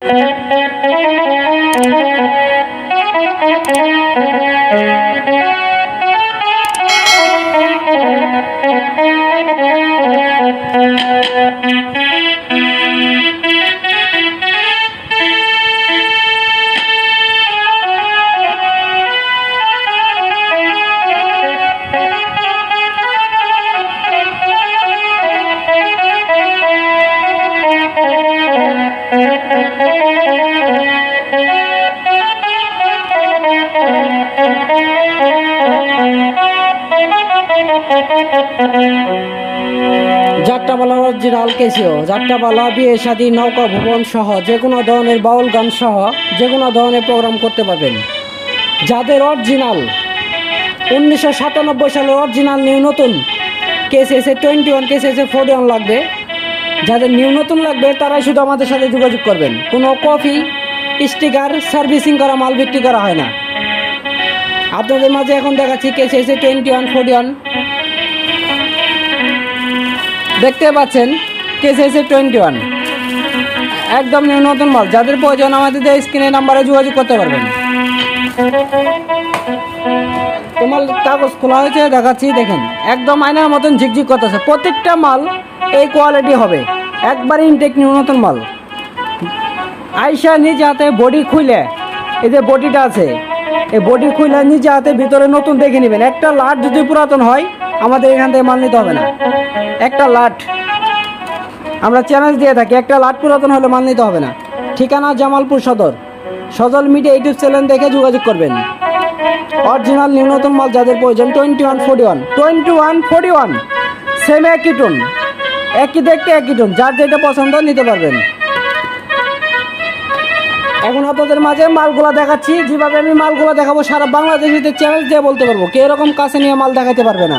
Thank you. যাত্রাপালা original Casio যাত্রাপালা বিয়ে, শাদী, নৌকা, ভবন সহ যে কোনো ধরনের বাউল গান সহ যে কোনো ধরনের প্রোগ্রাম করতে পারবেন। যাদের অরিজিনাল, উনিশশো সাতানব্বই সালের অরিজিনাল নিউ নতুন কেস এসে টোয়েন্টি ওয়ান কেস এসে ফোর্টি ওয়ান লাগবে। যাদের নিউ নতুন লাগবে, তারাই শুধু আমাদের সাথে যোগাযোগ করবেন। কোনো কফি, স্টিকার, সার্ভিসিং করা, মাল বিক্রি করা হয় না। আপনাদের মাঝে এখন দেখাচ্ছি কেস এসে টোয়েন্টি ওয়ান ফোর্টি ওয়ান দেখতে পাচ্ছেন কেস এসে টোয়েন্টি ওয়ান একদম নতুন মাল। যাদের প্রয়োজন আমাদের স্ক্রিনের নাম্বারে যোগাযোগ করতে পারবেন। তোমার কাগজ খোলা হয়েছে, দেখাচ্ছি, দেখেন। একদম আয়নার মতন ঝিকঝিক করতেছে। প্রত্যেকটা মাল এই কোয়ালিটি হবে। একবারে ইনটেক নতুন মাল। আইসা নিজ হাতে বডি খুলে এই যে বডিটা আছে, এই বডি খুলে নিজে হাতে ভিতরে নতুন দেখে নেবেন। একটা লাট যদি পুরাতন হয়, আমাদের এখান থেকে মাল নিতে হবে না। একটা লাট। আমরা চ্যালেঞ্জ দিয়ে থাকি, একটা লাট পুরাতন হলে মাল নিতে হবে না। ঠিকানা জামালপুর সদর। সজল মিডিয়া ইউটিউব চ্যানেল দেখে যোগাযোগ করবেন। অরিজিনাল নিম্নতম মাল যাদের প্রয়োজন twenty one forty one twenty one forty one same একই টোন একই দেখতে একই টোন যার যেটা পছন্দ নিতে পারবেন। এখন আপনাদের মাঝে মালগুলা দেখাচ্ছি। যেভাবে আমি মালগুলা দেখাবো, সারা বাংলাদেশিতে চ্যালেঞ্জ দিয়ে বলতে পারব। কে এরকম কাছে নিয়ে মাল দেখাতে পারবে না।